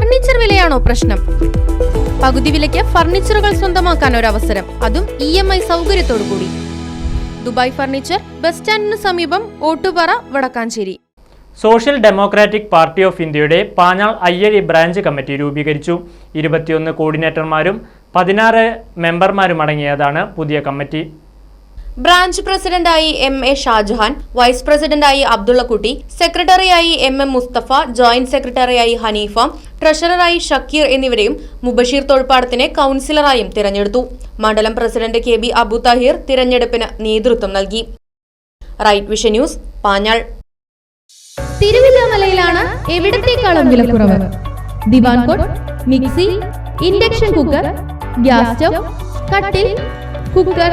Furniture വിലയാണോ പ്രശ്നം? പകുതി വിലയ്ക്ക് ഫർണിച്ചറുകൾ സ്വന്തമാക്കാൻ ഒരു അവസരം അതും ഇ എം ഐ സൗകര്യത്തോടു കൂടി ദുബായ് ഫർണിച്ചർ ബസ് സ്റ്റാൻഡിന് സമീപം Ottupara Vadakkanchery. Social democratic party of ഇന്ത്യയുടെ പാഞ്ഞാൾ അയ്യഴി ബ്രാഞ്ച് കമ്മിറ്റി രൂപീകരിച്ചു. ഇരുപത്തിയൊന്ന് കോർഡിനേറ്റർമാരും പതിനാറ് മെമ്പർമാരുമടങ്ങിയതാണ് പുതിയ കമ്മിറ്റി. ബ്രാഞ്ച് പ്രസിഡന്റായി എം എ ഷാജഹാൻ വൈസ് പ്രസിഡന്റായി അബ്ദുള്ളക്കുട്ടി സെക്രട്ടറിയായി എം എം മുസ്തഫ ജോയിന്റ് സെക്രട്ടറിയായി ഹനീഫ ട്രഷററായി ഷക്കീർ എന്നിവരെയും മുബഷീർ തൊഴിപ്പാടത്തിനെ കൗൺസിലറായും തിരഞ്ഞെടുത്തു. മണ്ഡലം president K B Abu Thahir തിരഞ്ഞെടുപ്പിന് നേതൃത്വം നൽകി. Right vision news Panjal. തിരുവില്ലാമലയിലാണ് എവിടത്തേക്കാളും വിലക്കുറവ്? Divan cot mixie induction cooker gas stove കട്ടിൽ കുക്കർ.